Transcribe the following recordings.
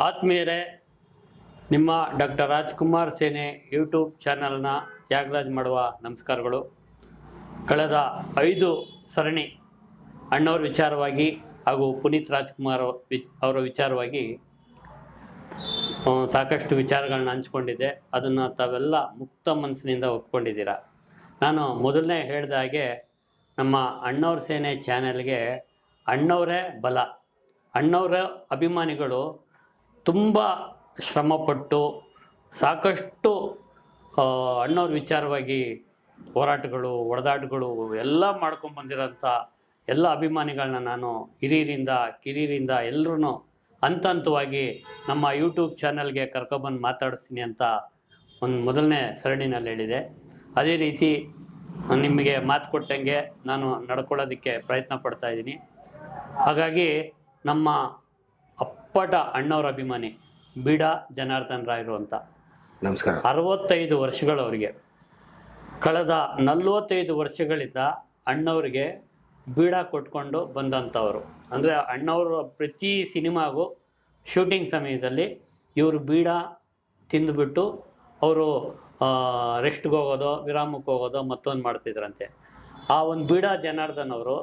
ಆತ್ಮೀಯರೇ, ನಿಮ್ಮ ಡಾಕ್ಟರ್ ರಾಜ್ಕುಮಾರ್ ಸೇನೆ ಯೂಟ್ಯೂಬ್ ಚಾನಲ್ನ ತ್ಯಾಗರಾಜ್ ಮಾಡುವ ನಮಸ್ಕಾರಗಳು. ಕಳೆದ ಐದು ಸರಣಿ ಅಣ್ಣವ್ರ ವಿಚಾರವಾಗಿ ಹಾಗೂ ಪುನೀತ್ ರಾಜ್ಕುಮಾರ್ ಅವರ ವಿಚಾರವಾಗಿ ಸಾಕಷ್ಟು ವಿಚಾರಗಳನ್ನ ಹಂಚ್ಕೊಂಡಿದ್ದೆ. ಅದನ್ನು ತಾವೆಲ್ಲ ಮುಕ್ತ ಮನಸ್ಸಿನಿಂದ ಒಪ್ಕೊಂಡಿದ್ದೀರಾ? ನಾನು ಮೊದಲನೇ ಹೇಳಿದ ಹಾಗೆ ನಮ್ಮ ಅಣ್ಣವ್ರ ಸೇನೆ ಚಾನೆಲ್ಗೆ ಅಣ್ಣವರೇ ಬಲ, ಅಣ್ಣವರ ಅಭಿಮಾನಿಗಳು ತುಂಬ ಶ್ರಮಪಟ್ಟು ಸಾಕಷ್ಟು ಅಣ್ಣವ್ರ ವಿಚಾರವಾಗಿ ಹೋರಾಟಗಳು, ಒಡೆದಾಟಗಳು, ಎಲ್ಲ ಮಾಡ್ಕೊಂಡು ಬಂದಿರೋಂಥ ಎಲ್ಲ ಅಭಿಮಾನಿಗಳನ್ನ ನಾನು ಹಿರಿಯರಿಂದ, ಕಿರಿಯರಿಂದ ಎಲ್ಲರೂ ಹಂತ ಹಂತವಾಗಿ ನಮ್ಮ ಯೂಟ್ಯೂಬ್ ಚಾನಲ್ಗೆ ಕರ್ಕೊಬಂದು ಮಾತಾಡಿಸ್ತೀನಿ ಅಂತ ಒಂದು ಮೊದಲನೇ ಸರಣಿನಲ್ಲಿ ಹೇಳಿದೆ. ಅದೇ ರೀತಿ ನಿಮಗೆ ಮಾತು ಕೊಟ್ಟಂಗೆ ನಾನು ನಡ್ಕೊಳ್ಳೋದಕ್ಕೆ ಪ್ರಯತ್ನ ಪಡ್ತಾ ಇದ್ದೀನಿ. ಹಾಗಾಗಿ ನಮ್ಮ ಅಪ್ಪಟ ಅಣ್ಣವ್ರ ಅಭಿಮಾನಿ ಬಿಡ ಜನಾರ್ದನ್ ರಾಯರು ಅಂತ. ನಮಸ್ಕಾರ. ಅರವತ್ತೈದು ವರ್ಷಗಳವರಿಗೆ. ಕಳೆದ ನಲ್ವತ್ತೈದು ವರ್ಷಗಳಿಂದ ಅಣ್ಣವ್ರಿಗೆ ಬೀಡ ಕೊಟ್ಕೊಂಡು ಬಂದಂಥವರು. ಅಂದರೆ ಅಣ್ಣವ್ರ ಪ್ರತಿ ಸಿನಿಮಾಗೂ ಶೂಟಿಂಗ್ ಸಮಯದಲ್ಲಿ ಇವರು ಬೀಡ ತಿಂದುಬಿಟ್ಟು ಅವರು ರೆಸ್ಟ್ಗೆ ಹೋಗೋದೋ ವಿರಾಮಕ್ಕೆ ಹೋಗೋದೋ ಮತ್ತೊಂದು ಮಾಡ್ತಿದ್ರಂತೆ. ಆ ಒಂದು ಬೀಡ ಜನಾರ್ದನ್ ಅವರು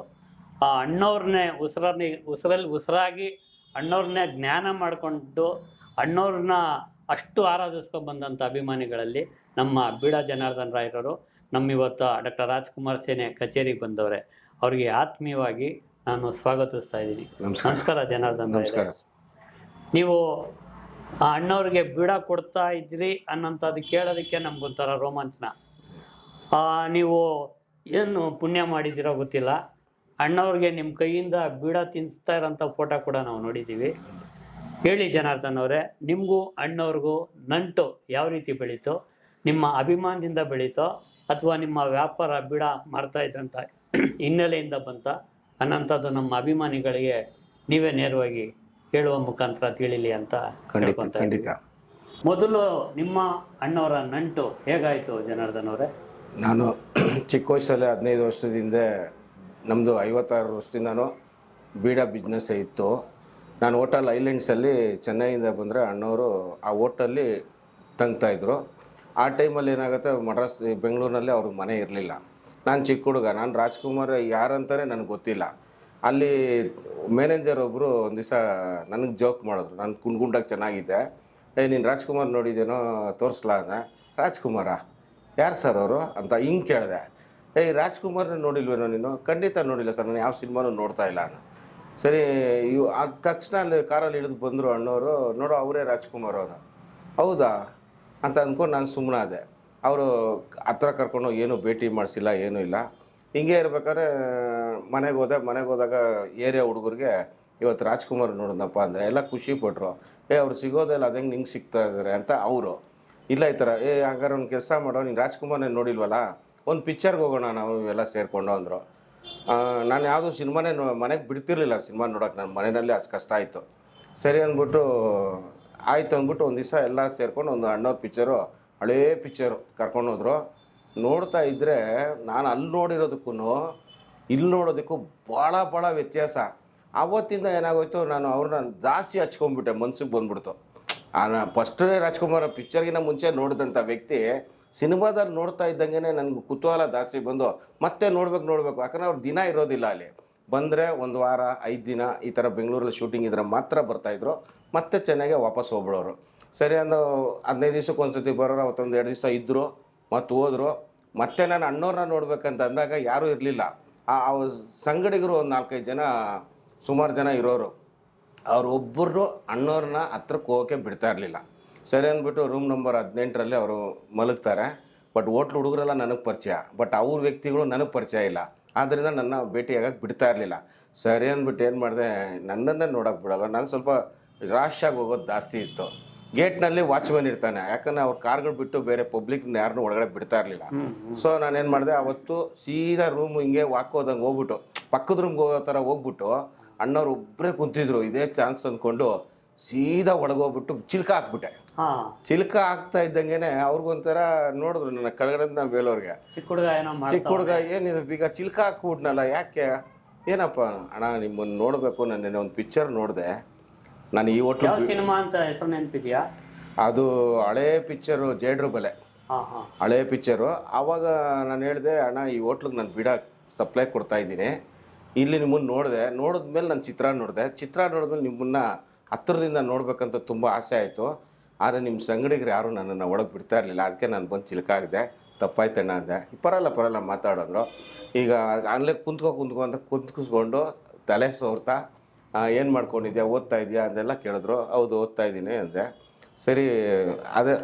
ಆ ಅಣ್ಣವ್ರನ್ನೇ ಉಸಿರನ್ನೇ ಉಸಿರಲ್ಲಿ ಉಸಿರಾಗಿ ಅಣ್ಣವ್ರನ್ನೇ ಜ್ಞಾನ ಮಾಡಿಕೊಂಡು ಅಣ್ಣವ್ರನ್ನ ಅಷ್ಟು ಆರಾಧಿಸ್ಕೊಂಡ್ಬಂದಂಥ ಅಭಿಮಾನಿಗಳಲ್ಲಿ ನಮ್ಮ ಬೀಡ ಜನಾರ್ದನ್ ರಾಯರವರು ನಮ್ಮ ಇವತ್ತು ಡಾಕ್ಟರ್ ರಾಜ್ಕುಮಾರ್ ಸೇನೆ ಕಚೇರಿಗೆ ಬಂದವರೇ ಅವರಿಗೆ ಆತ್ಮೀಯವಾಗಿ ನಾನು ಸ್ವಾಗತಿಸ್ತಾ ಇದ್ದೀನಿ. ನಮಸ್ಕಾರ. ಜನಾರ್ದನ್. ನಮಸ್ಕಾರ. ನೀವು ಅಣ್ಣವ್ರಿಗೆ ಬೀಡ ಕೊಡ್ತಾ ಇದ್ರಿ ಅನ್ನೋಂಥದ್ದು ಕೇಳೋದಕ್ಕೆ ನಮ್ಗೊಂಥರ ರೋಮಾಂಚನ. ಆ, ನೀವು ಏನು ಪುಣ್ಯ ಮಾಡಿದ್ದೀರೋ ಗೊತ್ತಿಲ್ಲ. ಅಣ್ಣವ್ರಿಗೆ ನಿಮ್ಮ ಕೈಯಿಂದ ಬೀಡ ತಿನ್ನಿಸ್ತಾ ಇರೋಂಥ ಫೋಟೋ ಕೂಡ ನಾವು ನೋಡಿದ್ದೀವಿ ಹೇಳಿ ಜನಾರ್ದನ್ ಅವರೇ ನಿಮಗೂ ಅಣ್ಣವ್ರಿಗೂ ನಂಟು ಯಾವ ರೀತಿ ಬೆಳೀತು? ನಿಮ್ಮ ಅಭಿಮಾನದಿಂದ ಬೆಳೀತೋ ಅಥವಾ ನಿಮ್ಮ ವ್ಯಾಪಾರ ಬೀಡ ಮಾಡ್ತಾ ಇದ್ದಂಥ ಹಿನ್ನೆಲೆಯಿಂದ ಬಂತ? ಅನ್ನೋಂಥದ್ದು ನಮ್ಮ ಅಭಿಮಾನಿಗಳಿಗೆ ನೀವೇ ನೇರವಾಗಿ ಹೇಳುವ ಮುಖಾಂತರ ತಿಳಿಲಿ ಅಂತ ಖಂಡಿತ ಖಂಡಿತ. ಮೊದಲು ನಿಮ್ಮ ಅಣ್ಣವರ ನಂಟು ಹೇಗಾಯಿತು ಜನಾರ್ದನ್ ಅವರೇ? ನಾನು ಚಿಕ್ಕ ವಯಸ್ಸಲ್ಲಿ ಹದಿನೈದು ವರ್ಷದಿಂದ ನಮ್ಮದು ಐವತ್ತಾರು ವರ್ಷದಿಂದನೂ ಬೀಡ ಬಿಸ್ನೆಸ್ಸೇ ಇತ್ತು. ನಾನು ಹೋಟಲ್ ಐಲ್ಯಾಂಡ್ಸಲ್ಲಿ ಚೆನ್ನೈಯಿಂದ ಬಂದರೆ ಅಣ್ಣವರು ಆ ಹೋಟಲ್ಲಿ ತಂಗ್ತಾಯಿದ್ರು ಆ ಟೈಮಲ್ಲಿ ಏನಾಗುತ್ತೆ ಮಡ್ರಾಸ್ ಬೆಂಗಳೂರಿನಲ್ಲಿ ಅವ್ರ ಮನೆ ಇರಲಿಲ್ಲ. ನಾನು ಚಿಕ್ಕ ಹುಡುಗ, ನಾನು ರಾಜ್ಕುಮಾರ್ ಯಾರಂತಾನೆ ನನಗೆ ಗೊತ್ತಿಲ್ಲ. ಅಲ್ಲಿ ಮ್ಯಾನೇಜರ್ ಒಬ್ಬರು ಒಂದು ದಿವಸ ನನಗೆ ಜೋಕ್ ಮಾಡಿದ್ರು. ನಾನು ಕುಣ್ಗುಂಡಾಗಿ ಚೆನ್ನಾಗಿದ್ದೆ. ಏ, ನೀನು ರಾಜ್ಕುಮಾರ್ ನೋಡಿದ್ದೇನೋ ತೋರಿಸ್ಲಾ ಅಂದೆ. ರಾಜ್ಕುಮಾರ? ಯಾರು ಸರ್ ಅವರು? ಅಂತ ಹಿಂಗೆ ಕೇಳಿದೆ. ಏಯ್, ರಾಜ್ಕುಮಾರ್ನ ನೋಡಿಲ್ವೇನೋ ನೀನು? ಖಂಡಿತ ನೋಡಿಲ್ಲ ಸರ್, ನಾನು ಯಾವ ಸಿನಿಮಾನು ನೋಡ್ತಾ ಇಲ್ಲ ಅಣ್ಣ ಸರಿ, ಇವು ಆದ ತಕ್ಷಣ ಅಲ್ಲಿ ಕಾರಲ್ಲಿ ಹಿಡಿದು ಬಂದರು ಅಣ್ಣವರು ನೋಡು, ಅವರೇ ರಾಜ್ಕುಮಾರ್ ಅವರು. ಹೌದಾ? ಅಂತ ಅಂದ್ಕೊಂಡು ನಾನು ಸುಮ್ಮನಾದೆ ಅವರು ಹತ್ರ ಕರ್ಕೊಂಡು ಏನು ಭೇಟಿ ಮಾಡಿಸಿಲ್ಲ, ಏನೂ ಇಲ್ಲ. ಹಿಂಗೆ ಇರ್ಬೇಕಾದ್ರೆ, ಮನೆಗೆ ಹೋದೆ, ಮನೆಗೆ ಹೋದಾಗ ಏರಿಯಾ ಹುಡುಗರಿಗೆ, ಇವತ್ತು ರಾಜ್ಕುಮಾರ್ ನೋಡಿದ್ನಪ್ಪ ಅಂದರೆ ಎಲ್ಲ ಖುಷಿ ಪಟ್ಟರು ಏ, ಅವ್ರು ಸಿಗೋದಿಲ್ಲ ಅದು ಹೆಂಗೆ ನಿಂಗೆ ಸಿಗ್ತಾ ಇದ್ದಾರೆ ಅಂತ ಅವರು. ಇಲ್ಲ ಈ ಥರ, ಏ, ಹಂಗಾರೆ ಒಂದು ಕೆಲಸ ಮಾಡೋ, ನೀನು ರಾಜ್ಕುಮಾರ್ನೇ ನೋಡಿಲ್ವಲ್ಲ? ಒಂದು ಪಿಕ್ಚರ್ಗೆ ಹೋಗೋಣ ನಾವು ಇವೆಲ್ಲ ಸೇರಿಕೊಂಡು ಅಂದರು. ನಾನು ಯಾವುದೂ ಸಿನಿಮಾನೇ ಮನೆಗೆ ಬಿಡ್ತಿರ್ಲಿಲ್ಲ ಸಿನಿಮಾ ನೋಡೋಕೆ ನನ್ನ ಮನೆಯಲ್ಲಿ ಅಷ್ಟು ಕಷ್ಟ ಆಯಿತು. ಸರಿ ಅಂದ್ಬಿಟ್ಟು, ಆಯಿತು ಅಂದ್ಬಿಟ್ಟು ಒಂದು ದಿವಸ ಎಲ್ಲ ಸೇರ್ಕೊಂಡು ಒಂದು ಅಣ್ಣವ್ರ ಪಿಕ್ಚರು ಹಳೇ ಪಿಕ್ಚರು ಕರ್ಕೊಂಡು ಹೋದ್ರು. ನೋಡ್ತಾ ಇದ್ದರೆ ನಾನು ಅಲ್ಲಿ ನೋಡಿರೋದಕ್ಕೂ ಇಲ್ಲಿ ನೋಡೋದಕ್ಕೂ ಭಾಳ ಭಾಳ ವ್ಯತ್ಯಾಸ. ಆವತ್ತಿಂದ ಏನಾಗೋಯ್ತು, ನಾನು ಅವ್ರನ್ನ ಜಾಸ್ತಿ ಹಚ್ಕೊಂಡ್ಬಿಟ್ಟೆ, ಮನ್ಸಿಗೆ ಬಂದ್ಬಿಡ್ತು. ಫಸ್ಟ್ ರಾಜ್ಕುಮಾರ್ ಪಿಕ್ಚರ್ಗಿನ ಮುಂಚೆ ನೋಡಿದಂಥ ವ್ಯಕ್ತಿ ಸಿನಿಮಾದಲ್ಲಿ ನೋಡ್ತಾ ಇದ್ದಂಗೆ ನನಗೆ ಕುತೂಹಲ ಜಾಸ್ತಿ ಬಂದು ಮತ್ತೆ ನೋಡ್ಬೇಕು, ನೋಡಬೇಕು. ಯಾಕಂದ್ರೆ ಅವ್ರು ದಿನ ಇರೋದಿಲ್ಲ ಅಲ್ಲಿ. ಬಂದರೆ ಒಂದು ವಾರ, ಐದು ದಿನ ಈ ಥರ ಬೆಂಗಳೂರಲ್ಲಿ ಶೂಟಿಂಗ್ ಇದ್ರೆ ಮಾತ್ರ ಬರ್ತಾಯಿದ್ರು ಮತ್ತೆ ಚೆನ್ನಾಗೆ ವಾಪಸ್ ಹೋಗ್ಬಿಡೋರು. ಸರಿ ಅಂದು ಹದಿನೈದು ದಿವ್ಸಕ್ಕೆ ಒಂದ್ಸತಿ ಬರೋರು, ಅವತ್ತೊಂದು ಎರಡು ದಿವಸ ಇದ್ದರು ಮತ್ತು ಹೋದರು. ಮತ್ತೆ ನಾನು ಅಣ್ಣವ್ರನ್ನ ನೋಡ್ಬೇಕಂತ ಅಂದಾಗ ಯಾರೂ ಇರಲಿಲ್ಲ. ಆ ಸಂಗಡಿಗರು ಒಂದು ನಾಲ್ಕೈದು ಜನ, ಸುಮಾರು ಜನ ಇರೋರು. ಅವ್ರು ಒಬ್ಬರು ಅಣ್ಣವ್ರನ್ನ ಹತ್ರಕ್ಕೆ ಹೋಗೋಕ್ಕೆ ಬಿಡ್ತಾ ಇರಲಿಲ್ಲ. ಸರಿ ಅಂದ್ಬಿಟ್ಟು ರೂಮ್ ನಂಬರ್ ಹದಿನೆಂಟರಲ್ಲಿ ಅವರು ಮಲಗ್ತಾರೆ. ಬಟ್ ಹೋಟ್ಲು ಹುಡುಗರೆಲ್ಲ ನನಗೆ ಪರಿಚಯ. ಬಟ್ ಅವ್ರ ವ್ಯಕ್ತಿಗಳು ನನಗೆ ಪರಿಚಯ ಇಲ್ಲ. ಆದ್ದರಿಂದ ನನ್ನ ಭೇಟಿಯಾಗಕ್ಕೆ ಬಿಡ್ತಾ ಇರಲಿಲ್ಲ. ಸರಿ ಅಂದ್ಬಿಟ್ಟು ಏನು ಮಾಡಿದೆ ನನ್ನನ್ನೇ ನೋಡೋಕೆ ಬಿಡಲ್ಲ. ನಾನು ಸ್ವಲ್ಪ ರಾಶಾಗಿ ಹೋಗೋದು ಜಾಸ್ತಿ ಇತ್ತು. ಗೇಟ್ನಲ್ಲಿ ವಾಚ್ಮನ್ ಇರ್ತಾನೆ. ಯಾಕಂದ್ರೆ ಅವ್ರ ಕಾರ್ಗಳು ಬಿಟ್ಟು ಬೇರೆ ಪಬ್ಲಿಕ್ನ ಯಾರನ್ನೂ ಒಳಗಡೆ ಬಿಡ್ತಾ ಇರಲಿಲ್ಲ. ಸೊ ನಾನೇನು ಮಾಡಿದೆ ಅವತ್ತು ಸೀದಾ ರೂಮ್ ಹಿಂಗೆ ವಾಕ್ ಹೋದಂಗೆ ಹೋಗ್ಬಿಟ್ಟು ಪಕ್ಕದ ರೂಮ್ಗೆ ಹೋಗೋ ಥರ ಹೋಗ್ಬಿಟ್ಟು ಅಣ್ಣವ್ರು ಒಬ್ಬರೇ ಕುಂತಿದ್ರು. ಇದೇ ಚಾನ್ಸ್ ಅಂದ್ಕೊಂಡು ಸೀದಾ ಒಳಗೋಗ್ಬಿಟ್ಟು ಚಿಲ್ಕ ಹಾಕ್ಬಿಟ್ಟೆ. ಚಿಲ್ಕ ಆಗ್ತಾ ಇದ್ದಂಗೆನೆ ಅವ್ರಿಗೊಂಥರ ನೋಡಿದ್ರು ನನ್ನ ಕೆಳಗಡೆಯಿಂದ ಬೇಲೋರ್ಗೆ. ಚಿಕ್ಕ ಹುಡುಗ ಏನೋ ಚಿಕ್ಕ ಹುಡುಗ ಏನಿದು ಈಗ ಚಿಲ್ಕ ಹಾಕ್ಬಿಟ್ನಲ್ಲ ಯಾಕೆ? ಏನಪ್ಪ ಅಣ್ಣ ನಿಮ್ಮನ್ನು ನೋಡಬೇಕು ನಾನು ಒಂದು ಪಿಕ್ಚರ್ ನೋಡಿದೆ. ನಾನು ಈ ಹೋಟ್ಲು ಸಿನಿಮಾ ಅಂತ ಹೆಸರು ನೆನಪಿದ್ಯಾ? ಅದು ಹಳೆ ಪಿಕ್ಚರು ಜೇಡ್ರು ಬಲೆ. ಹಳೇ ಪಿಕ್ಚರು ಆವಾಗ ನಾನು ಹೇಳಿದೆ ಅಣ್ಣ ಈ ಹೋಟ್ಲಿಗೆ ನಾನು ಬಿಡ ಸಪ್ಲೈ ಕೊಡ್ತಾ ಇದ್ದೀನಿ. ಇಲ್ಲಿ ನಿಮ್ಮನ್ನು ನೋಡಿದೆ. ನೋಡಿದ್ಮೇಲೆ ನಾನು ಚಿತ್ರ ನೋಡಿದೆ. ಚಿತ್ರ ನೋಡಿದ್ಮೇಲೆ ನಿಮ್ಮನ್ನ ಹತ್ತಿರದಿಂದ ನೋಡ್ಬೇಕಂತ ತುಂಬ ಆಸೆ ಆಯಿತು. ಆದರೆ ನಿಮ್ಮ ಸಂಗಡಿಗರು ಯಾರು ನನ್ನನ್ನು ಒಳಗೆ ಬಿಡ್ತಾ ಇರಲಿಲ್ಲ. ಅದಕ್ಕೆ ನಾನು ಬಂದು ಚಿಲ್ಕಾಗಿದೆ ತಪ್ಪಾಯ್ತಣ್ಣ ಅಂದೆ. ಪರಲ್ಲ ಪರಲ್ಲ ಮಾತಾಡಿದ್ರು. ಈಗ ಅಲ್ಲೇ ಕುಂತ್ಕೊ ಕುಂತ್ಕೊ ಅಂತ ಕುಂತ್ಕಿಸ್ಕೊಂಡು ತಲೆ ಸೋರ್ತಾ ಏನು ಮಾಡ್ಕೊಂಡಿದ್ಯಾ? ಓದ್ತಾ ಇದೆಯಾ? ಅಂತೆಲ್ಲ ಕೇಳಿದ್ರು. ಹೌದು, ಓದ್ತಾ ಇದ್ದೀನಿ ಅಂದೆ. ಸರಿ, ಅದೇ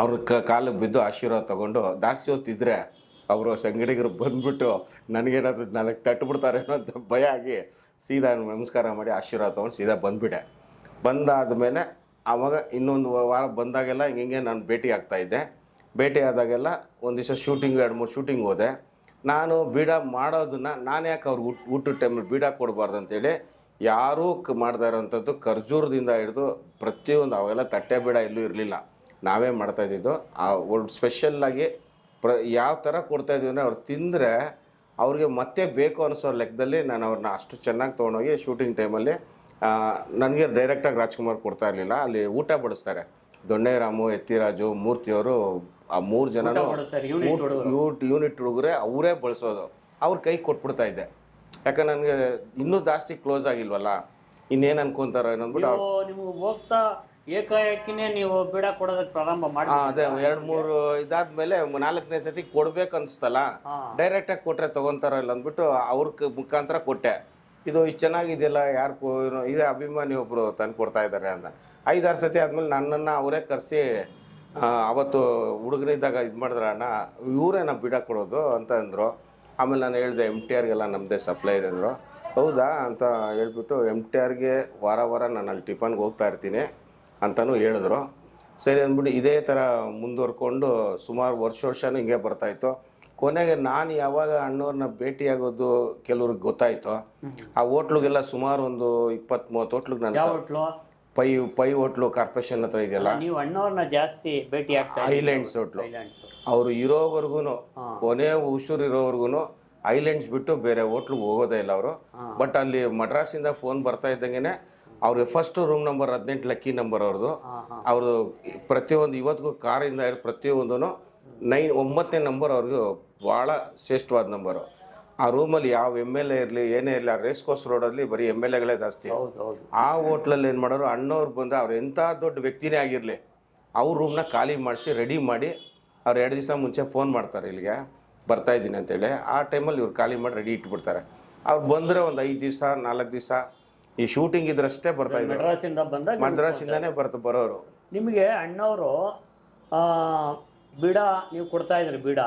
ಅವ್ರ ಕಾಲಿಗೆ ಬಿದ್ದು ಆಶೀರ್ವಾದ ತೊಗೊಂಡು ದಾಸ್ತಿ ಓದ್ತಿದ್ರೆ ಅವರು ಸಂಗಡಿಗರು ಬಂದ್ಬಿಟ್ಟು ನನಗೇನಾದರೂ ನಾಲ್ಕು ತಟ್ಟುಬಿಡ್ತಾರೇನೋ ಅಂತ ಭಯ ಆಗಿ ಸೀದಾ ನಮಸ್ಕಾರ ಮಾಡಿ ಆಶೀರ್ವಾದ ತೊಗೊಂಡು ಸೀದಾ ಬಂದ್ಬಿಟ್ಟೆ. ಬಂದಾದಮೇಲೆ ಆವಾಗ ಇನ್ನೊಂದು ವಾರ ಬಂದಾಗೆಲ್ಲ ಹಿಂಗೆ ನಾನು ಭೇಟಿ ಆಗ್ತಾ ಇದ್ದೆ. ಭೇಟಿ ಆದಾಗೆಲ್ಲ ಒಂದು ದಿವಸ ಶೂಟಿಂಗ್ ಎರಡು ಮೂರು ಶೂಟಿಂಗ್ ಹೋದೆ. ನಾನು ಬೀಡ ಮಾಡೋದನ್ನು ನಾನು ಯಾಕೆ ಅವ್ರಿಗೆ ಊಟ, ಊಟದ ಟೈಮಲ್ಲಿ ಬೀಡ ಕೊಡಬಾರ್ದು ಅಂತೇಳಿ ಯಾರೂ ಕ ಮಾಡ್ತಾ ಇರೋವಂಥದ್ದು ಖರ್ಜೂರದಿಂದ ಹಿಡಿದು ಪ್ರತಿಯೊಂದು ಅವೆಲ್ಲ ತಟ್ಟೆ ಬೀಡ ಎಲ್ಲೂ ಇರಲಿಲ್ಲ. ನಾವೇ ಮಾಡ್ತಾ ಇದ್ದಿದ್ದು. ಆ ಒಂದು ಸ್ಪೆಷಲ್ಲಾಗಿ ಪ್ರ, ಯಾವ ಥರ ಕೊಡ್ತಾ ಇದೀವಿ ಅಂದರೆ ಅವ್ರು ತಿಂದರೆ ಅವ್ರಿಗೆ ಮತ್ತೆ ಬೇಕು ಅನ್ನಿಸೋ ಲೆಕ್ಕದಲ್ಲಿ ನಾನು ಅವ್ರನ್ನ ಅಷ್ಟು ಚೆನ್ನಾಗಿ ತೊಗೊಂಡೋಗಿ ಶೂಟಿಂಗ್ ಟೈಮಲ್ಲಿ ನನಗೆ ಡೈರೆಕ್ಟಾಗಿ ರಾಜ್ಕುಮಾರ್ ಕೊಡ್ತಾ ಇರಲಿಲ್ಲ. ಅಲ್ಲಿ ಊಟ ಬಡಿಸ್ತಾರೆ. ದೊಣ್ಣೆರಾಮು ಎತ್ತಿರಾಜು ಮೂರ್ತಿಯವರು ಆ ಮೂರು ಜನ ಯೂನಿಟ್ ಹುಡುಗರು. ಅವರೇ ಬಳಸೋದು. ಅವ್ರ ಕೈ ಕೊಟ್ಬಿಡ್ತಾ ಇದ್ದೆ. ಯಾಕಂದ್ರೆ ನನಗೆ ಇನ್ನೂ ಜಾಸ್ತಿ ಕ್ಲೋಸ್ ಆಗಿಲ್ವಲ್ಲ? ಇನ್ನೇನು ಅನ್ಕೊಂತಾರೋ ನೀವು ನಿಮ್ಗೆ ಹೋಗ್ತಾ ಏಕಾಏಕಿನೇ ನೀವು ಬಿಡ ಕೊಡೋದಕ್ಕೆ ಪ್ರಾರಂಭ ಮಾಡಿ ಅದೇ ಎರಡು ಮೂರು ಇದಾದ್ಮೇಲೆ ನಾಲ್ಕನೇ ಸತಿ ಕೊಡ್ಬೇಕು ಅನ್ಸ್ತಲ್ಲ ಡೈರೆಕ್ಟಾಗಿ ಕೊಟ್ರೆ ತಗೊಂತಾರ ಇಲ್ಲ ಅಂದ್ಬಿಟ್ಟು ಅವ್ರ ಮುಖಾಂತರ ಕೊಟ್ಟೆ. ಇದು ಇಷ್ಟು ಚೆನ್ನಾಗಿದೆಯಲ್ಲ ಯಾರು ಇದೇ ಅಭಿಮಾನಿ ಒಬ್ಬರು ತಂದು ಕೊಡ್ತಾ ಇದ್ದಾರೆ ಅಂತ. ಐದಾರು ಸತಿ ಆದಮೇಲೆ ನನ್ನನ್ನು ಅವರೇ ಕರೆಸಿ ಅವತ್ತು ಹುಡುಗರಿದ್ದಾಗ ಇದು ಮಾಡಿದ್ರೆ ಅಣ್ಣ, ಇವರೇ ನಾವು ಬಿಡ ಕೊಡೋದು ಅಂತ ಅಂದರು. ಆಮೇಲೆ ನಾನು ಹೇಳಿದೆ ಎಂ ಟಿ ಆರ್ಗೆಲ್ಲ ನಮ್ಮದೇ ಸಪ್ಲೈ ಇದೆ ಅಂದರು. ಹೌದಾ ಅಂತ ಹೇಳ್ಬಿಟ್ಟು ಎಂ ಟಿ ಆರ್ಗೆ ವಾರ ವಾರ ನಾನು ಅಲ್ಲಿ ಟಿಫನ್ಗೆ ಹೋಗ್ತಾ ಇರ್ತೀನಿ ಅಂತಲೂ ಹೇಳಿದ್ರು. ಸರಿ ಅಂದ್ಬಿಟ್ಟು ಇದೇ ಥರ ಮುಂದುವರ್ಕೊಂಡು ಸುಮಾರು ವರ್ಷ ವರ್ಷನೂ ಹಿಂಗೆ ಬರ್ತಾಯಿತ್ತು ಕೊನೆಗೆ ನಾನು ಯಾವಾಗ ಅಣ್ಣವ್ರನ್ನ ಭೇಟಿಯಾಗೋದು ಕೆಲವ್ರಿಗೆ ಗೊತ್ತಾಯ್ತು ಆ ಹೋಟ್ಲಿಗೆಲ್ಲ ಸುಮಾರು ಒಂದು ಇಪ್ಪತ್ತ್ ಮೂವತ್ತು ಹೋಟ್ಲಿಗೆ ನಾನು ಯಾವ hotel? Pai Pai hotel corporation ಹತ್ರ ಇದೆಯಲ್ಲ? ನೀವು ಅಣ್ಣವ್ರನ್ನ ಜಾಸ್ತಿ ಭೇಟಿ ಆಗ್ತಾ ಐಲ್ಯಾಂಡ್ಸ್ ಹೋಟ್ಲು. ಐಲ್ಯಾಂಡ್ಸ್ ಅವರು ಇರೋವರೆಗೂ ಹಾ. ಕೊನೆ ಹುಷೂರು ಇರೋವರೆಗೂ ಐಲ್ಯಾಂಡ್ಸ್ ಬಿಟ್ಟು ಬೇರೆ ಹೋಟ್ಲಿಗೆ ಹೋಗೋದೇ ಇಲ್ಲ ಅವರು. ಹಾ. ಬಟ್ ಅಲ್ಲಿ ಮಡ್ರಾಸಿಂದ ಫೋನ್ ಬರ್ತಾ ಇದ್ದಂಗೆ ಅವ್ರಿಗೆ ಫಸ್ಟ್ ರೂಮ್ ನಂಬರ್ ಹದಿನೆಂಟು ಲಕ್ಕಿ ನಂಬರ್ ಅವ್ರದ್ದು. ಅವರು ಹಾ. ಅವ್ರದ್ದು ಪ್ರತಿಯೊಂದು ಇವತ್ತಿಗೂ ಕಾರಿಂದ ಹಿಡಿದು ಪ್ರತಿಯೊಂದೂ ನೈನ್ ಒಂಬತ್ತನೇ ನಂಬರ್ ಅವ್ರಿಗೆ ಭಾಳ ಶ್ರೇಷ್ಠವಾದ ನಂಬರು ಆ ರೂಮಲ್ಲಿ ಯಾವ ಎಂ ಎಲ್ ಎ ಇರಲಿ ಏನೇ ಇರಲಿ ಆ ರೇಸ್ ಕೋರ್ಸ್ ರೋಡಲ್ಲಿ ಬರೀ ಎಂ ಎಲ್ ಎಗಳೇ ಜಾಸ್ತಿ. ಆ ಹೋಟ್ಲಲ್ಲಿ ಏನು ಮಾಡೋರು ಅಣ್ಣವ್ರು ಬಂದರೆ ಅವ್ರು ಎಂಥ ದೊಡ್ಡ ವ್ಯಕ್ತಿನೇ ಆಗಿರಲಿ ಅವ್ರ ರೂಮ್ನ ಖಾಲಿ ಮಾಡಿಸಿ ರೆಡಿ ಮಾಡಿ ಅವ್ರು ಎರಡು ದಿವಸ ಮುಂಚೆ ಫೋನ್ ಮಾಡ್ತಾರೆ ಇಲ್ಲಿಗೆ ಬರ್ತಾ ಇದ್ದೀನಿ ಅಂತೇಳಿ. ಆ ಟೈಮಲ್ಲಿ ಇವ್ರು ಖಾಲಿ ಮಾಡಿ ರೆಡಿ ಇಟ್ಬಿಡ್ತಾರೆ. ಅವ್ರು ಬಂದರೆ ಒಂದು ಐದು ದಿವಸ ನಾಲ್ಕು ದಿವಸ ಈ ಶೂಟಿಂಗ್ ಇದ್ರಷ್ಟೇ ಬರ್ತಾ ಇದ್ದಾರೆ ಮದ್ರಾಸಿಂದ ಬಂದಾಗ ಮದ್ರಾಸಿಂದಾನೇ ಬರ್ತಾ ಬರೋರು. ನಿಮಗೆ ಅಣ್ಣವರು ಬಿಡ ನೀವು ಕೊಡ್ತಾ ಇದ್ರಿ ಬಿಡ.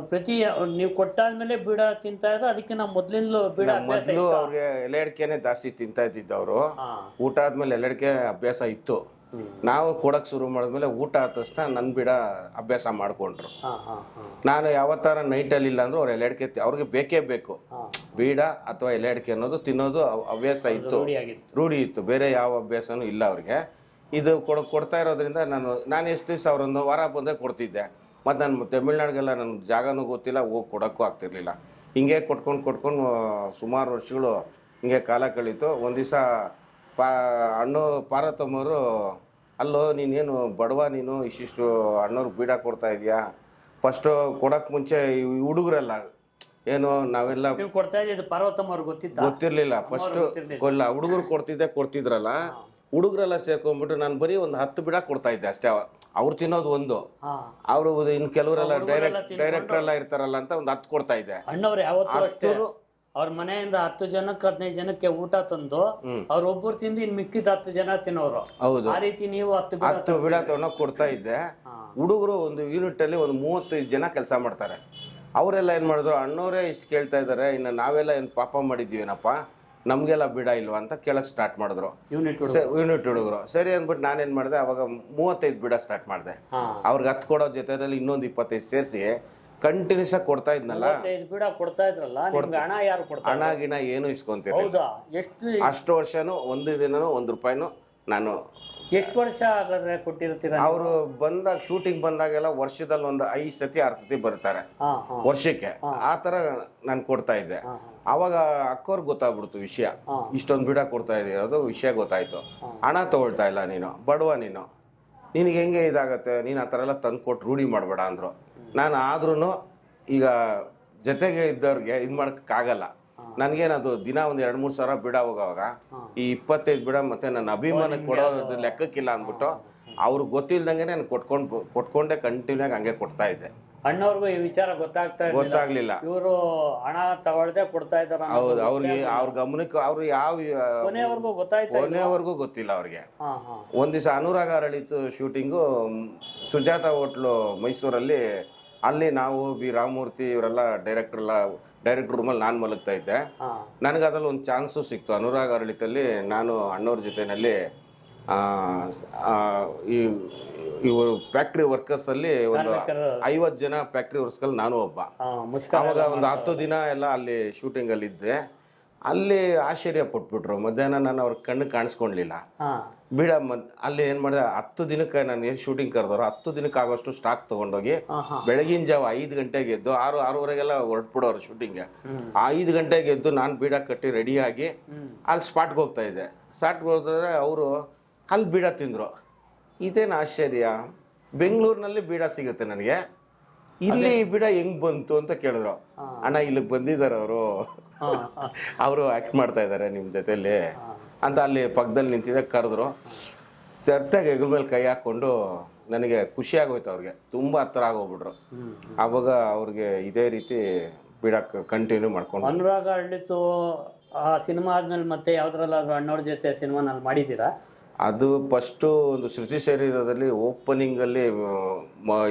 ಪ್ರತಿ ನೀವು ಕೊಟ್ಟಾದ್ಮೇಲೆ ಬೀಡ ತಿಂತಾ ಇದ್ರೆ ನಾವು ಮೊದ್ಲಿಂದಲೂ ಬೀಡ ಅಭ್ಯಾಸ ಮೊದಲು ಇತ್ತಾ? ಅವ್ರಿಗೆ ಎಲೆ ಅಡಿಕೆನೆ ಜಾಸ್ತಿ ತಿಂತಾ ಇದ್ದಿದ್ದು ಹಾ. ಊಟ ಆದ್ಮೇಲೆ ಎಲೆ ಅಡಿಕೆ ಅಭ್ಯಾಸ ಇತ್ತು. ನಾವು ಕೊಡಕ್ ಶುರು ಮಾಡಿದ್ಮೇಲೆ ಊಟ ಆದ ತಕ್ಷಣ ನನ್ ಬಿಡ ಅಭ್ಯಾಸ ಮಾಡ್ಕೊಂಡ್ರು. ಹಾ ಹಾ ಹಾ. ನಾನು ಯಾವತ್ತಾರ ಅಲ್ಲಿ ಇಲ್ಲ ಅಂದ್ರೆ ಅವ್ರು ಎಲೆ ಅಡಿಕೆ ತಿ- ಅವ್ರಿಗೆ ಬೇಕೇ ಬೇಕು. ಹಾ. ಬೀಡ ಅಥವಾ ಎಲೆ ಅಡಿಕೆ ಅನ್ನೋದು ತಿನ್ನೋದು ಅವ್- ಹವ್ಯಾಸ ಇತ್ತು. ರೂಢಿ ಇತ್ತು. ಬೇರೆ ಯಾವ ಅಭ್ಯಾಸನೂ ಇಲ್ಲ ಅವ್ರಿಗೆ. ಇದು ಕೊಡ ಕೊಡ್ತಾ ಇರೋದ್ರಿಂದ ನಾನು ನಾನು ಎಷ್ಟು ದಿವಸ ಅವ್ರೊಂದು ವಾರ ಬಂದರೆ ಕೊಡ್ತಿದ್ದೆ. ಮತ್ತು ನಾನು ತಮಿಳ್ನಾಡಿಗೆಲ್ಲ ನನ್ನ ಜಾಗನೂ ಗೊತ್ತಿಲ್ಲ ಹೋಗಿ ಕೊಡೋಕ್ಕೂ ಆಗ್ತಿರ್ಲಿಲ್ಲ. ಹಿಂಗೆ ಕೊಟ್ಕೊಂಡು ಕೊಟ್ಕೊಂಡು ಸುಮಾರು ವರ್ಷಗಳು ಹಿಂಗೆ ಕಾಲ ಕಳೀತು. ಒಂದು ದಿವಸ ಪಾ ಅಣ್ಣು ಪಾರ್ವತಮ್ಮವರು ಅಲ್ಲೋ ನೀನೇನು ಬಡವ ನೀನು? ಇಷ್ಟಿಷ್ಟು ಅಣ್ಣವ್ರಿಗೆ ಬೀಡ ಕೊಡ್ತಾ ಇದೆಯಾ? ಫಸ್ಟು ಕೊಡೋಕ್ಕೆ ಮುಂಚೆ ಈ ಹುಡುಗರೆಲ್ಲ ಏನು ನಾವೆಲ್ಲ ನೀವು ಕೊಡ್ತಾ ಇದ್ದೀವಿ ಪಾರ್ವತಮ್ಮ ಅವ್ರಿಗೆ ಗೊತ್ತಿರಲಿಲ್ಲ. ಫಸ್ಟು ಫಸ್ಟ್ ಕೊಲ್ಲ ಹುಡುಗರು ಕೊಡ್ತಿದ್ದೆ ಕೊಡ್ತಿದ್ರಲ್ಲ. ಹುಡುಗರೆಲ್ಲ ಸೇರ್ಕೊಂಡ್ಬಿಟ್ಟು ನಾನು ಬರೀ ಒಂದು ಹತ್ತು ಬಿಡ ಕೊಡ್ತಾ ಇದ್ದೆ ಅಷ್ಟೇ. ಅವ್ರು ತಿನ್ನೋದು ಒಂದು. ಅವರು ಇನ್ನು ಕೆಲವರೆಲ್ಲ ಡೈರೆಕ್ಟ್ ಡೈರೆಕ್ಟರ್ ಎಲ್ಲ ಇರ್ತಾರಲ್ಲ ಅಂತ ಒಂದು ಹತ್ತು ಕೊಡ್ತಾ ಇದ್ದೆ. ಅಣ್ಣವ್ರು ಯಾವತ್ತೂ ಅಷ್ಟೇ. ಅವ್ರ ಮನೆಯಿಂದ ಹತ್ತು ಜನಕ್ಕೆ ಹದಿನೈದು ಜನಕ್ಕೆ ಊಟ ತಂದು ಅವ್ರೊಬ್ಬರು ಅವ್ರ ಒಬ್ಬರು ತಿಂದು ಇನ್ ಮಿಕ್ಕಿದ ಹತ್ತು ಜನ ತಿನ್ನೋರು. ಹೌದು. ಆ ರೀತಿ ನೀವು ಹತ್ತು ಹತ್ತು ಬಿಡ ತಗೊಂಡೋಗಿ ಕೊಡ್ತಾ ಇದ್ದೆ. ಹುಡುಗರು ಒಂದು ಯೂನಿಟ್ ಅಲ್ಲಿ ಒಂದು ಮೂವತ್ತೈದು ಜನ ಕೆಲಸ ಮಾಡ್ತಾರೆ. ಅವರೆಲ್ಲ ಏನು ಮಾಡಿದ್ರು ಅಣ್ಣವರೇ ಇಷ್ಟು ಕೇಳ್ತಾ ಇದ್ದಾರೆ ಇನ್ನು ನಾವೆಲ್ಲ ಏನು ಪಾಪ ಮಾಡಿದ್ದೀವೇನಪ್ಪ ನಮಗೆಲ್ಲ ಬಿಡ ಇಲ್ವಾ ಅಂತ ಕೇಳಕ್ಕೆ ಸ್ಟಾರ್ಟ್ ಮಾಡಿದ್ರು. ಯೂನಿಟ್ ಹುಡುಗ ಯೂನಿಟ್ ಹುಡುಗರು. ಸರಿ ಅಂದ್ಬಿಟ್ಟು ನಾನೇನು ಮಾಡಿದೆ ಅವಾಗ ಮೂವತ್ತೈದು ಬಿಡ ಸ್ಟಾರ್ಟ್ ಮಾಡಿದೆ. ಅವ್ರಿಗೆ ಹತ್ತು ಕೊಡೋ ಜೊತೆದಲ್ಲಿ ಇನ್ನೊಂದು ಇಪ್ಪತ್ತೈದು ಸೇರಿಸಿ ಕಂಟಿನ್ಯೂಸ್ ಆಗಿ ಕೊಡ್ತಾ ಇದ್ನಲ್ಲ? ಬಿಡ ಕೊಡ್ತಾ ಇದ್ರಲ್ಲ ಹಣ ಯಾರು ಹಣ ಗಿಣ ಏನು ಇಸ್ಕೊಂತೀವಿ ಹೌದಾ? ಎಷ್ಟು ಅಷ್ಟು ವರ್ಷನೂ ಒಂದು ದಿನನೂ ಒಂದು ರೂಪಾಯಿನೂ ನಾನು ಎಷ್ಟು ವರ್ಷ ಕೊಟ್ಟಿರ್ತೀರ ಅವರು ಬಂದಾಗ ಶೂಟಿಂಗ್ ಬಂದಾಗೆಲ್ಲ ವರ್ಷದಲ್ಲಿ ಒಂದು ಐದು ಸತಿ ಆರು ಸತಿ ಬರ್ತಾರೆ ವರ್ಷಕ್ಕೆ. ಆ ತರ ನಾನು ಕೊಡ್ತಾ ಇದ್ದೆ. ಅವಾಗ ಅಕ್ಕೋರ್ಗೆ ಗೊತ್ತಾಗ್ಬಿಡ್ತು ವಿಷಯ. ಇಷ್ಟೊಂದು ಬಿಡ ಕೊಡ್ತಾ ಇರೋದು ವಿಷಯ ಗೊತ್ತಾಯ್ತು. ಹಣ ತಗೊಳ್ತಾ ಇಲ್ಲ ನೀನು ಬಡವ ನೀನು. ನಿನಗೆ ಹೆಂಗೆ ಇದಾಗತ್ತೆ? ನೀನು ಆ ಥರ ಎಲ್ಲ ತಂದು ಕೊಟ್ಟು ರೂಢಿ ಮಾಡಬೇಡ ಅಂದರು. ನಾನು ಆದ್ರೂ ಈಗ ಜೊತೆಗೆ ಇದ್ದವ್ರಿಗೆ ಇದು ಮಾಡೋಕ್ಕಾಗಲ್ಲ ನನಗೇನದು ದಿನ ಒಂದು ಎರಡು ಮೂರು ಸಾವಿರ ಬಿಡ ಹೋಗೋವಾಗ ಈ ಇಪ್ಪತ್ತೈದು ಬಿಡ ಮತ್ತೆ ನನ್ನ ಅಭಿಮಾನ ಕೊಡೋದು ಲೆಕ್ಕಕ್ಕಿಲ್ಲ ಅಂದ್ಬಿಟ್ಟು ಅವ್ರಿಗೆ ಗೊತ್ತಿಲ್ದಂಗೆ ನಾನು ಕೊಟ್ಕೊಂಡು ಕೊಟ್ಕೊಂಡೆ ಕಂಟಿನ್ಯೂ ಆಗಿ ಹಂಗೆ ಕೊಡ್ತಾ ಇದ್ದೆ. ಅಣ್ಣವ್ರಿಗೂ ಈ ವಿಚಾರ ಗೊತ್ತಾಗ್ತಾ ಗೊತ್ತಾಗ್ಲಿಲ್ಲ. ಇವರು ಹಣ ತಗೊಳ್ದೆ ಕೊಡ್ತಾ ಇದಾರ ಹೌದು ಅವ್ರಿಗೆ ಅವ್ರ ಗಮನಕ್ಕೆ ಅವ್ರು ಯಾವ ಕೊನೆವರೆಗೂ ಗೊತ್ತಾಯ್ತು ಕೊನೆವರೆಗೂ ಗೊತ್ತಿಲ್ಲ ಅವ್ರಿಗೆ. ಒಂದ್ ದಿವಸ ಅನುರಾಗ ಅರಳಿತು ಶೂಟಿಂಗು ಸುಜಾತ ಹೋಟ್ಲು ಮೈಸೂರಲ್ಲಿ ಅಲ್ಲಿ ನಾವು ಬಿ ರಾಮಮೂರ್ತಿ ಇವರೆಲ್ಲ ಡೈರೆಕ್ಟರ್ ಎಲ್ಲ ಡೈರೆಕ್ಟರ್ ರೂಮಲ್ಲಿ ನಾನು ಮಲಗ್ತಾ ಇದ್ದೆ. ನನಗೆ ಅದ್ರಲ್ಲಿ ಒಂದು ಚಾನ್ಸು ಸಿಕ್ತು. ಅನುರಾಗ ಅರಳಿತಲ್ಲಿ ನಾನು ಅಣ್ಣವ್ರ ಜೊತೆನಲ್ಲಿ ಇವರು ಫ್ಯಾಕ್ಟ್ರಿ ವರ್ಕರ್ಸ್ ಅಲ್ಲಿ ಒಂದು ಐವತ್ತು ಜನ ಫ್ಯಾಕ್ಟ್ರಿ ವರ್ಕರ್ಸ್ ನಾನು ಒಬ್ಬ. ಅವಾಗ ಒಂದು ಹತ್ತು ದಿನ ಎಲ್ಲ ಅಲ್ಲಿ ಶೂಟಿಂಗ್ ಅಲ್ಲಿ ಇದ್ದೆ. ಅಲ್ಲಿ ಆಶ್ಚರ್ಯ ಪಟ್ಬಿಟ್ರು. ಮಧ್ಯಾಹ್ನ ನಾನು ಅವ್ರ ಕಣ್ಣು ಕಾಣಿಸ್ಕೊಳ್ಲಿಲ್ಲ ಬಿಡ ಅಲ್ಲಿ ಏನ್ ಮಾಡಿದೆ ಹತ್ತು ದಿನಕ್ಕೆ ನಾನು ಏನ್ ಶೂಟಿಂಗ್ ಕರೆದವ್ರು ಹತ್ತು ದಿನಕ್ಕೆ ಆಗೋಷ್ಟು ಸ್ಟಾಕ್ ತಗೊಂಡೋಗಿ ಬೆಳಗಿನ ಜಾವ ಐದು ಗಂಟೆಗೆ ಎದ್ದು ಆರು ಆರೂವರೆಗೆಲ್ಲ ಹೊರಟ್ಬಿಡೋರು ಶೂಟಿಂಗ್ ಐದು ಗಂಟೆಗೆ ಎದ್ದು ನಾನು ಬೀಡ ಕಟ್ಟಿ ರೆಡಿಯಾಗಿ ಅಲ್ಲಿ ಸ್ಪಾಟ್ಗೆ ಹೋಗ್ತಾ ಇದ್ದೆ. ಸ್ಪಾಟ್ಗೆ ಹೋದ್ರೆ ಅವರು ಅಲ್ಲಿ ಬೀಡ ತಿಂದರು. ಇದೇನು ಆಶ್ಚರ್ಯ? ಬೆಂಗಳೂರಿನಲ್ಲಿ ಬೀಡ ಸಿಗುತ್ತೆ ನನಗೆ. ಇಲ್ಲಿ ಬೀಡ ಹೆಂಗ್ ಬಂತು ಅಂತ ಕೇಳಿದ್ರು. ಅಣ್ಣ ಇಲ್ಲಿಗೆ ಬಂದಿದ್ದಾರೆ ಅವರು. ಅವರು ಆಕ್ಟ್ ಮಾಡ್ತಾ ಇದ್ದಾರೆ ನಿಮ್ಮ ಜೊತೆಯಲ್ಲಿ ಅಂತ ಅಲ್ಲಿ ಪಕ್ಕದಲ್ಲಿ ನಿಂತಿದ್ದೆ ಕರೆದ್ರು. ಚರ್ತಾಗಿ ಹೆಗಲ ಮೇಲೆ ಕೈ ಹಾಕ್ಕೊಂಡು ನನಗೆ ಖುಷಿ ಆಗೋಯ್ತು ಅವ್ರಿಗೆ. ತುಂಬ ಹತ್ರ ಆಗೋಗ್ಬಿಟ್ರು. ಅವಾಗ ಆವಾಗ ಅವ್ರಿಗೆ ಇದೇ ರೀತಿ ಬಿಡ ಕಂಟಿನ್ಯೂ ಮಾಡ್ಕೊಂಡು ಅನುರಾಗ ಅಳ್ಳಿತು ಆ ಸಿನಿಮಾ ಆದ್ಮೇಲೆ ಮತ್ತೆ ಯಾವ್ದ್ರಲ್ಲಾದ್ರೂ ಅಣ್ಣವ್ರ ಜೊತೆ ಸಿನಿಮಾನಲ್ಲಿ ಮಾಡಿದ್ದೀರಾ? ಅದು ಫಸ್ಟು ಒಂದು ಶ್ರುತಿ ಓಪನಿಂಗ್ ಅಲ್ಲಿ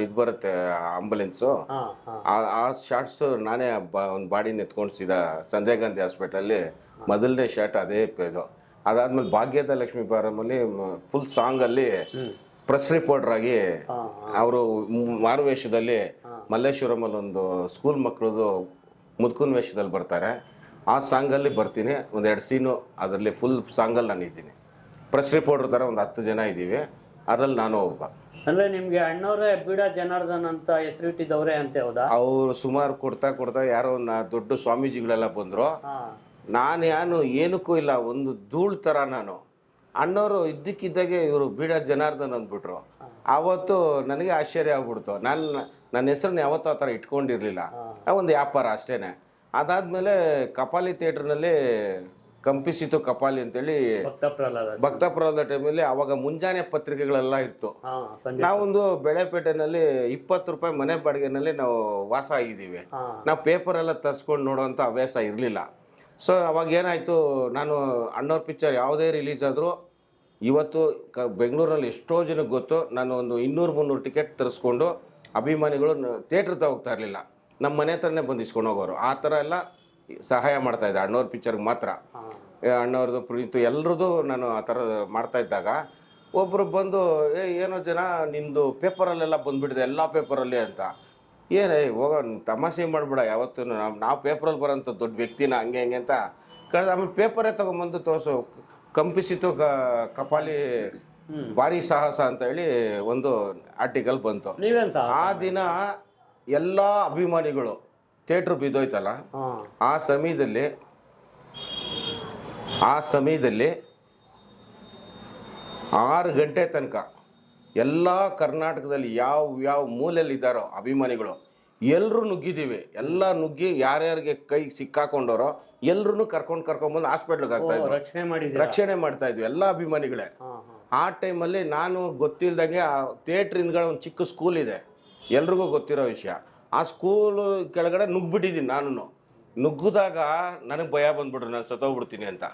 ಇದು ಬರುತ್ತೆ ಆಂಬುಲೆನ್ಸು ಆ- ಶಾರ್ಟ್ಸ್ ನಾನೇ ಒಂದು ಬಾಡಿ ನೆತ್ಕೊಂಡು ಸೀದಾ ಸಂಜಯ್ ಗಾಂಧಿ ಹಾಸ್ಪಿಟಲಲ್ಲಿ ಮೊದಲನೇ ಶಾರ್ಟ್ ಅದೇ ಇದು. ಅದಾದ್ಮೇಲೆ ಭಾಗ್ಯದ ಲಕ್ಷ್ಮಿ ಬಾರಮಲ್ಲಿ ಫುಲ್ ಸಾಂಗ್ ಅಲ್ಲಿ ಪ್ರೆಸ್ ರಿಪೋರ್ಟರ್ ಆಗಿ ಅವರು ಮಾರುವೇಷದಲ್ಲಿ ಮಲ್ಲೇಶ್ವರಮಲ್ಲಿ ಒಂದು ಸ್ಕೂಲ್ ಮಕ್ಕಳದು ಮುದ್ಕುನ್ ವೇಷದಲ್ಲಿ ಬರ್ತಾರೆ. ಆ ಸಾಂಗಲ್ಲಿ ಬರ್ತೀನಿ. ಒಂದೆರಡು ಸೀನು ಅದರಲ್ಲಿ ಫುಲ್ ಸಾಂಗಲ್ಲಿ ನಾನು ಇದ್ದೀನಿ. ಪ್ರೆಸ್ ರಿಪೋರ್ಟರ್ ಥರ ಒಂದು ಹತ್ತು ಜನ ಇದ್ದೀವಿ. ಅದರಲ್ಲಿ ನಾನು ಒಬ್ಬ. ಅಂದ್ರೆ ನಿಮ್ಗೆ ಅಣ್ಣವರೇ ಬೀಡ ಜನಾರ್ದನ್ ಅಂತ ಹೆಸರಿಟ್ಟಿದ್ದವ್ರೆ ಅಂತ ಹೌದಾ? ಅವರು ಸುಮಾರು ಕೊಡ್ತಾ ಕೊಡ್ತಾ ಯಾರೋ ಒಂದು ದೊಡ್ಡ ಸ್ವಾಮೀಜಿಗಳೆಲ್ಲ ಬಂದರು. ನಾನು ಯಾನು ಏನಕ್ಕೂ ಇಲ್ಲ ಒಂದು ಧೂಳ್ ಥರ ನಾನು. ಅಣ್ಣವರು ಇದ್ದಕ್ಕಿದ್ದಾಗೆ ಇವರು ಬೀಡ ಜನಾರ್ದನ್ ಅಂದ್ಬಿಟ್ರು. ಆವತ್ತು ನನಗೆ ಆಶ್ಚರ್ಯ ಆಗ್ಬಿಡ್ತು. ನಾನು ನನ್ನ ಹೆಸರನ್ನ ಯಾವತ್ತೂ ಆ ಥರ ಇಟ್ಕೊಂಡಿರಲಿಲ್ಲ. ಒಂದು ವ್ಯಾಪಾರ ಅಷ್ಟೇ ಅದಾದಮೇಲೆ ಕಪಾಲಿ ಥಿಯೇಟ್ರ್ನಲ್ಲಿ ಕಂಪಿಸಿತು ಕಪಾಲಿ ಅಂತೇಳಿ ಭಕ್ತ ಪ್ರಹ್ಲಾದ ಭಕ್ತಪುರದ ಟೈಮಲ್ಲಿ ಅವಾಗ ಮುಂಜಾನೆ ಪತ್ರಿಕೆಗಳೆಲ್ಲ ಇತ್ತು. ನಾವೊಂದು ಬೆಳೆಪೇಟೆನಲ್ಲಿ ಇಪ್ಪತ್ತು ರೂಪಾಯಿ ಮನೆ ಬಾಡಿಗೆನಲ್ಲಿ ನಾವು ವಾಸ ಆಗಿದ್ದೀವಿ. ನಾವು ಪೇಪರ್ ಎಲ್ಲ ತರಿಸ್ಕೊಂಡು ನೋಡೋವಂಥ ಹವ್ಯಾಸ ಇರಲಿಲ್ಲ. ಸೊ ಅವಾಗ ಏನಾಯಿತು ನಾನು ಅಣ್ಣವ್ರ ಪಿಕ್ಚರ್ ಯಾವುದೇ ರಿಲೀಸ್ ಆದರೂ ಇವತ್ತು ಕ ಬೆಂಗಳೂರಲ್ಲಿ ಎಷ್ಟೋ ಜನಕ್ಕೆ ಗೊತ್ತು ನಾನು ಒಂದು ಇನ್ನೂರು ಮುನ್ನೂರು ಟಿಕೆಟ್ ತರಿಸ್ಕೊಂಡು ಅಭಿಮಾನಿಗಳು ಥಿಯೇಟ್ರ್ ಹೋಗ್ತಾ ಇರಲಿಲ್ಲ. ನಮ್ಮ ಮನೆ ಹತ್ರನೇ ಬಂದು ಇಸ್ಕೊಂಡು ಹೋಗೋರು. ಆ ಥರ ಎಲ್ಲ ಸಹಾಯ ಮಾಡ್ತಾ ಇದ್ದೆ ಅಣ್ಣವ್ರ ಪಿಕ್ಚರ್ಗೆ ಮಾತ್ರ. ಅಣ್ಣವ್ರದ್ದು ಪ್ರೀತು ಎಲ್ಲರದ್ದು ನಾನು ಆ ಥರ ಮಾಡ್ತಾ ಇದ್ದಾಗ ಒಬ್ಬರು ಬಂದು ಏ ಏನೋ ಜನ ನಿಮ್ಮದು ಪೇಪರಲ್ಲೆಲ್ಲ ಬಂದುಬಿಟ್ಟಿದೆ ಎಲ್ಲ ಪೇಪರಲ್ಲಿ ಅಂತ. ಏನೇ ಹೋಗೋ ತಮಾಷೆ ಮಾಡಬೇಡ ಯಾವತ್ತೂ ನಾವು ನಾವು ಪೇಪರಲ್ಲಿ ಬರೋಂಥ ದೊಡ್ಡ ವ್ಯಕ್ತಿನ ಹಂಗೆ ಹಂಗೆ ಅಂತ ಕಳೆದ ಆಮೇಲೆ ಪೇಪರೇ ತೊಗೊಂಬಂದು ತೋರಿಸು. ಕಂಪಿಸಿತು ಕ ಕಪಾಲಿ ಭಾರಿ ಸಾಹಸ ಅಂತ ಹೇಳಿ ಒಂದು ಆರ್ಟಿಕಲ್ ಬಂತು. ಆ ದಿನ ಎಲ್ಲ ಅಭಿಮಾನಿಗಳು ಥಿಯೇಟ್ರ್ ಬಿದ್ದೋಯ್ತಲ್ಲ? ಆ ಸಮಯದಲ್ಲಿ ಆ ಸಮಯದಲ್ಲಿ ಆರು ಗಂಟೆ ತನಕ ಎಲ್ಲ ಕರ್ನಾಟಕದಲ್ಲಿ ಯಾವ ಯಾವ ಮೂಲೆಯಲ್ಲಿದ್ದಾರೋ ಅಭಿಮಾನಿಗಳು ಎಲ್ಲರೂ ನುಗ್ಗಿದ್ದೀವಿ. ಎಲ್ಲ ನುಗ್ಗಿ ಯಾರ್ಯಾರಿಗೆ ಕೈ ಸಿಕ್ಕಾಕೊಂಡವರೋ ಎಲ್ಲರೂ ಕರ್ಕೊಂಡು ಕರ್ಕೊಂಡ್ಬಂದು ಹಾಸ್ಪಿಟ್ಲಿಗೆ ಹಾಕ್ತಾ ಇದ್ರು. ರಕ್ಷಣೆ ಮಾಡಿ ರಕ್ಷಣೆ ಮಾಡ್ತಾ ಇದ್ವಿ ಎಲ್ಲ ಅಭಿಮಾನಿಗಳೇ. ಆ ಟೈಮಲ್ಲಿ ನಾನು ಗೊತ್ತಿಲ್ದಂಗೆ ಆ ಥಿಯೇಟ್ರ್ ಹಿಂದ್ಗಡೆ ಒಂದು ಚಿಕ್ಕ ಸ್ಕೂಲ್ ಇದೆ. ಎಲ್ರಿಗೂ ಗೊತ್ತಿರೋ ವಿಷಯ. ಆ ಸ್ಕೂಲ್ ಕೆಳಗಡೆ ನುಗ್ಗಿಬಿಟ್ಟಿದ್ದೀನಿ ನಾನು ನುಗ್ಗಿದಾಗ ನನಗೆ ಭಯ ಬಂದ್ಬಿಟ್ರು ನಾನು ಸತ್ತೋಗ್ಬಿಡ್ತೀನಿ ಅಂತ.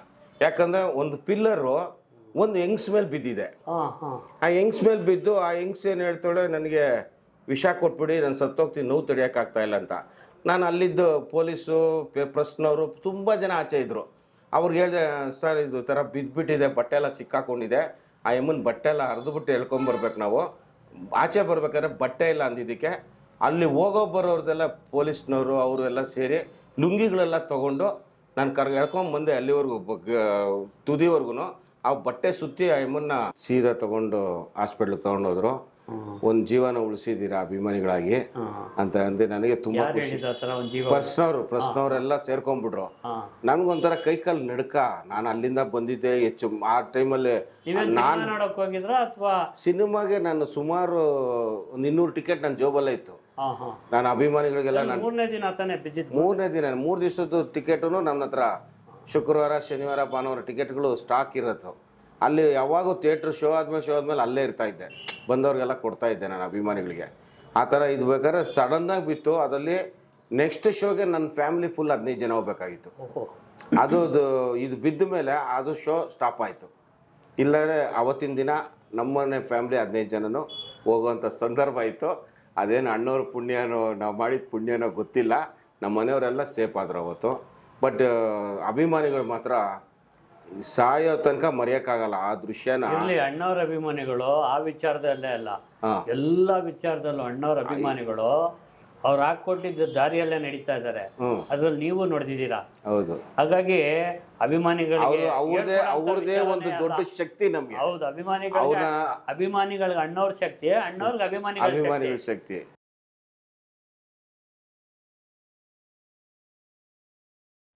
ಯಾಕಂದರೆ ಒಂದು ಪಿಲ್ಲರು ಒಂದು ಹೆಂಗ್ಸ್ ಮೇಲೆ ಬಿದ್ದಿದೆ. ಆ ಹೆಂಗ್ಸ್ ಮೇಲೆ ಬಿದ್ದು ಆ ಹೆಂಗ್ಸ್ ಏನು ಹೇಳ್ತಾಳೆ ನನಗೆ ವಿಷ ಕೊಟ್ಬಿಡಿ ನಾನು ಸತ್ತೋಗ್ತೀನಿ ನೋವು ತಡೆಯೋಕ್ಕಾಗ್ತಾ ಇಲ್ಲ ಅಂತ. ನಾನು ಅಲ್ಲಿದ್ದು ಪೊಲೀಸು ಪ್ರಶ್ನವರು ತುಂಬ ಜನ ಆಚೆ ಇದ್ದರು ಅವ್ರಿಗೆ ಹೇಳಿದೆ ಸರ್ ಇದು ಥರ ಬಿದ್ದುಬಿಟ್ಟಿದೆ ಬಟ್ಟೆ ಎಲ್ಲ ಸಿಕ್ಕಾಕೊಂಡಿದೆ. ಆ ಯಮ್ಮನ ಬಟ್ಟೆ ಎಲ್ಲ ಹರಿದುಬಿಟ್ಟು ಹೇಳ್ಕೊಂಬರ್ಬೇಕು ನಾವು. ಆಚೆ ಬರ್ಬೇಕಾದ್ರೆ ಬಟ್ಟೆ ಇಲ್ಲ ಅಂದಿದ್ದಕ್ಕೆ ಅಲ್ಲಿ ಹೋಗೋ ಬರೋರ್ದೆಲ್ಲ ಪೊಲೀಸ್ನವರು ಅವರು ಎಲ್ಲ ಸೇರಿ ಲುಂಗಿಗಳೆಲ್ಲ ತೊಗೊಂಡು ನಾನು ಕರ್ ಎಳ್ಕೊಂಬಂದೆ ಅಲ್ಲಿವರೆಗೂ ತುದಿವರೆಗೂ ಆ ಬಟ್ಟೆ ಸುತ್ತಿ ಆ ಎಮ್ಮನ್ನ ಸೀದಾ ತಗೊಂಡು ಹಾಸ್ಪಿಟ್ಲ್ ತಗೊಂಡೋದ್ರು. ಒಂದ್ ಜೀವನ ಉಳಿಸಿದ್ದೀರಾ ಅಭಿಮಾನಿಗಳಾಗಿ. ಅಂತ ಅಂದ್ರೆ ನನಗೆ ತುಂಬಾ ಖುಷಿ. ಪ್ರಶ್ನವ್ರು ಪ್ರಶ್ನವರೆಲ್ಲ ಸೇರ್ಕೊಂಡ್ಬಿಟ್ರು. ನನ್ಗೊಂಥರ ಕೈ ಕಾಲ್ ನಡ್ಕ. ನಾನು ಅಲ್ಲಿಂದ ಬಂದಿದ್ದೆ ಹೆಚ್ಚು ಆ ಟೈಮಲ್ಲಿ ನಾನು ಸಿನಿಮಾಗೆ ನಾನು ಸುಮಾರು ಒಂದ್ ಇನ್ನೂರು ಟಿಕೆಟ್ ನನ್ನ ಜೋಬಲ್ಲೇ ಇತ್ತು. ನಾನು ಅಭಿಮಾನಿಗಳಿಗೆಲ್ಲ ನಾನು ಮೂರನೇ ದಿನ ತಾನೇ ಬಿದ್ದಿದ್ದು ಮೂರನೇ ದಿನ ಮೂರು ದಿವಸದ್ದು ಟಿಕೆಟು ನನ್ನ ಹತ್ರ ಶುಕ್ರವಾರ ಶನಿವಾರ ಭಾನುವಾರ ಟಿಕೆಟ್ಗಳು ಸ್ಟಾಕ್ ಇರತ್ತು ಅಲ್ಲಿ ಯಾವಾಗೂ ಥಿಯೇಟ್ರ್ ಶೋ ಆದ್ಮೇಲೆ ಶೋ ಆದ್ಮೇಲೆ ಅಲ್ಲೇ ಇರ್ತಾ ಇದ್ದೆ. ಬಂದವ್ರಿಗೆಲ್ಲ ಕೊಡ್ತಾ ಇದ್ದೆ ನಾನು ಅಭಿಮಾನಿಗಳಿಗೆ. ಆ ಥರ ಇದು ಬೇಕಾದ್ರೆ ಸಡನ್ನಾಗಿ ಬಿತ್ತು ಅದರಲ್ಲಿ ನೆಕ್ಸ್ಟ್ ಶೋಗೆ ನನ್ನ ಫ್ಯಾಮಿಲಿ ಫುಲ್ ಹದಿನೈದು ಜನ ಹೋಗ್ಬೇಕಾಗಿತ್ತು. ಅದು ಇದು ಬಿದ್ದ ಮೇಲೆ ಅದು ಶೋ ಸ್ಟಾಪ್ ಆಯಿತು. ಇಲ್ಲದ್ರೆ ಅವತ್ತಿನ ದಿನ ನಮ್ಮನೆ ಫ್ಯಾಮಿಲಿ ಹದಿನೈದು ಜನನು ಹೋಗುವಂಥ ಸಂದರ್ಭ ಇತ್ತು. ಅದೇನು ಅಣ್ಣವ್ರ ಪುಣ್ಯನೋ ನಾವು ಮಾಡಿದ ಪುಣ್ಯನೋ ಗೊತ್ತಿಲ್ಲ. ನಮ್ಮ ಮನೆಯವರೆಲ್ಲ ಸೇಫ್ ಆದ್ರೆ ಅವತ್ತು. ಬಟ್ ಅಭಿಮಾನಿಗಳು ಮಾತ್ರ ಸಾಯೋ ತನಕ ಮರೆಯೋಕ್ಕಾಗಲ್ಲ ಆ ದೃಶ್ಯನ. ಅಣ್ಣವ್ರ ಅಭಿಮಾನಿಗಳು ಆ ವಿಚಾರದಲ್ಲೇ ಅಲ್ಲ. ಎಲ್ಲ ವಿಚಾರದಲ್ಲೂ ಅಣ್ಣವ್ರ ಅಭಿಮಾನಿಗಳು ಅವ್ರು ಹಾಕೊಟ್ಟಿದ್ದ ದಾರಿಯಲ್ಲೇ ನಡೀತಾ ಇದಾರೆ ಅದ್ರಲ್ಲಿ ನೀವು ನೋಡ್ದಿದ್ದೀರಾ ಹೌದು. ಹಾಗಾಗಿ ಅಭಿಮಾನಿಗಳಿಗೆ ಅವರು ಅವ್ರದೇ ಅವ್ರದೇ ಒಂದು ದೊಡ್ಡ ಶಕ್ತಿ ನಮ್ಗೆ. ಹೌದು ಅಭಿಮಾನಿಗಳ ಅಭಿಮಾನಿಗಳಿಗೆ ಅಣ್ಣವ್ರ ಶಕ್ತಿ ಅಣ್ಣವ್ರಿಗೆ ಅಭಿಮಾನಿಗಳ ಶಕ್ತಿ.